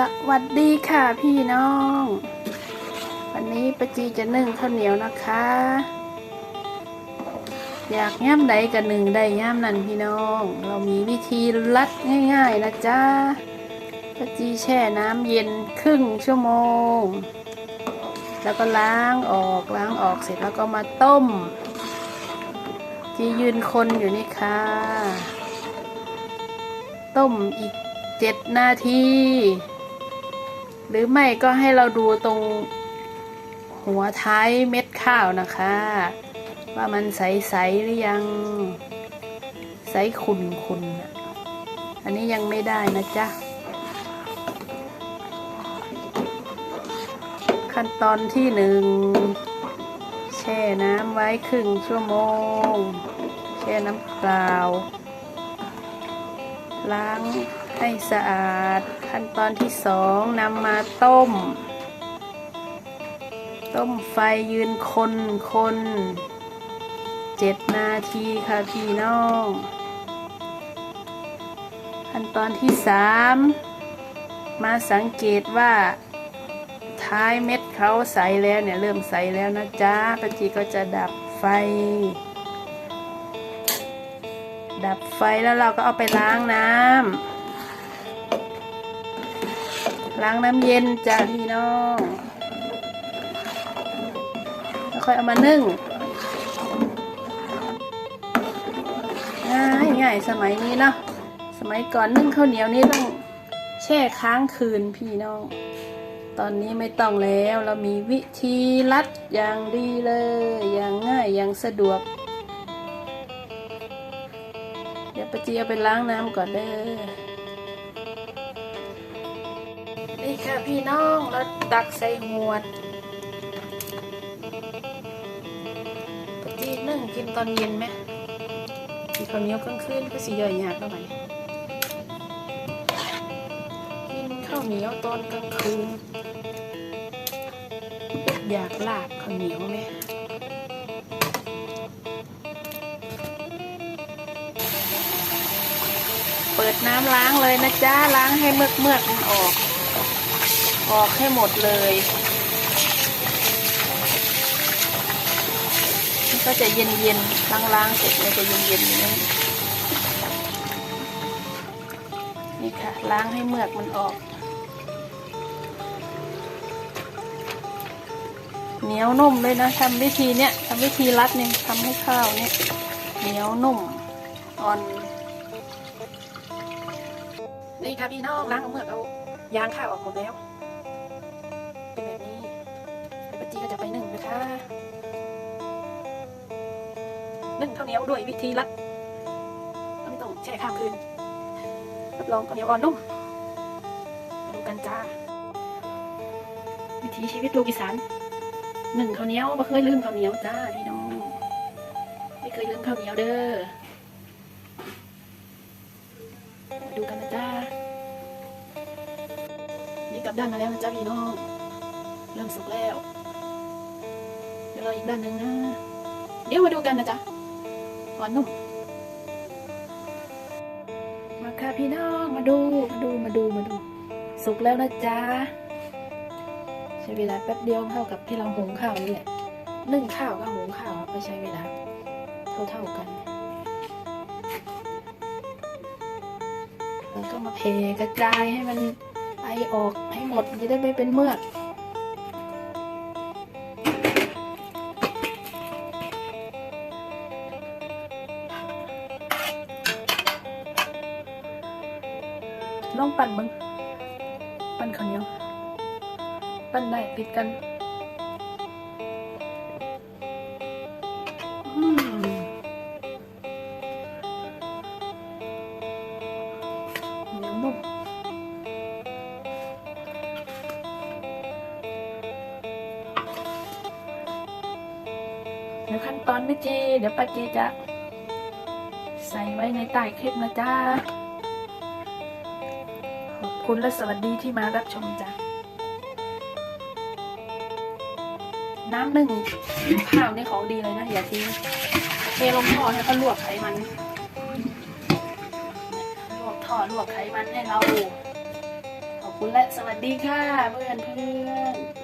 สวัสดีค่ะพี่น้อง วันนี้ปาจีจะนึ่งข้าวเหนียวนะคะ อยากย่ำใดกับหนึ่งได้ย่ำนั่นพี่น้อง เรามีวิธีลัดง่าย ๆ นะจ๊ะปาจีแช่น้ำเย็นครึ่งชั่วโมง แล้วก็ล้างออกล้างออกเสร็จแล้วก็มาต้ม จียืนคนอยู่นี่ค่ะ ต้มอีกเจ็ดนาที หรือไม่ก็ให้เราดูตรงหัวท้ายเม็ดข้าวนะคะ ว่ามันใสๆหรือยังใสขุนขุนๆอันนี้ยังไม่ได้นะจ๊ะขั้นตอนที่หนึ่งแช่น้ำไว้ครึ่งชั่วโมง แช่น้ำเปล่า ล้างให้สะอาด ขั้นตอนที่สองนำมาต้ม ต้มไฟยืนคนคนเจ็ดนาทีค่ะพี่น้อง ขั้นตอนที่สามมาสังเกตว่าท้ายเม็ดเขาใสแล้วเนี่ยเริ่มใสแล้วนะจ๊ะปาจีก็จะดับไฟ ดับไฟแล้วเราก็เอาไปล้างน้ำล้างน้ำเย็นจ้าพี่น้องแล้วค่อยเอามานึ่งง่ายง่ายสมัยนี้เนาะสมัยก่อนนึ่งข้าวเหนียวนี่ต้องแช่ค้างคืนพี่น้อง ตอนนี้ไม่ต้องแล้วเรามีวิธีลัดอย่างดีเลย อย่างง่ายอย่างสะดวก เดี๋ยวปาจีเอาไปล้างน้ำก่อนเด้อนี่ค่ะพี่น้องเราตักใส่หวดปาจีนึ่งกินตอนเย็นไหมกินข้าวเหนียวกลางคืนก็สิย่อยยากเข้าไปกินข้าวเหนียวตอนกลางคืนอยากลาบข้าวเหนียวไหม เปิดน้ำล้างเลยนะจ๊ะล้างให้เมือกเมือกมันออก ออกให้หมดเลยมันก็จะเย็นเย็นล้างล้างเสร็จมันจะเย็นเย็นอย่างนี้นี่ค่ะล้างให้เมือกมันออก เหนียวนุ่มเลยนะทำวิธีเนี้ยทำวิธีรัดเนี่ยทำให้ข้าวเนี่ยเหนียวนุ่มอ่อน นี่ค่ะพี่น้องล้างเอาเมือกเอายางข้าวออกหมดแล้ว เป็นแบบนี้ปาจีก็จะไปนึ่งนะคะนึ่งข้าวเหนียวด้วยวิธีลัดไม่ต้องแช่ข้ามคืนรับรองข้าวเหนียวอ่อนนุ่มดูกันจ้าวิถีชีวิตลูกอีสานหนึ่งข้าวเหนียวไม่เคยลืมข้าวเหนียวจ้าพี่น้องไม่เคยลืมข้าวเหนียวเด้อดูกันนะจ้า กับด้านมาแล้วนะจ๊ะพี่น้อง เริ่มสุกแล้ว เดี๋ยวรออีกด้านหนึ่งนะ เดี๋ยวมาดูกันนะจ๊ะหวานนุ่ม มาค่ะพี่น้อง มาดู มาดู มาดู มาดู สุกแล้วนะจ๊ะ ใช้เวลาแป๊บเดียวเท่ากับที่เราหุงข้าวนี่แหละนึ่งข้าวกับหุงข้าวก็ใช้เวลาเท่าๆกันแล้วก็มาเพกระจายให้มัน ไอออกให้หมดจะได้ไม่เป็นเมือกลองปั่นมึง ปั่นข้าวเหนียว ปั่นได้ติดกัน ดี๋ยวขั้นตอนไม่จี เดี๋ยวป้าจีจะใส่ไว้ในใต้คลิปนะจ๊ะขอบคุณและสวัสดีที่มารับชมจ้ะ น้ำหนึ่งข้าวนี่ของดีเลยนะ อย่าทิ้งเทลงท่อแล้วก็ลวกไขมัน ลวกท่อลวกไขมันให้เรา ขอบคุณและสวัสดีค่ะเพื่อนเพื่อน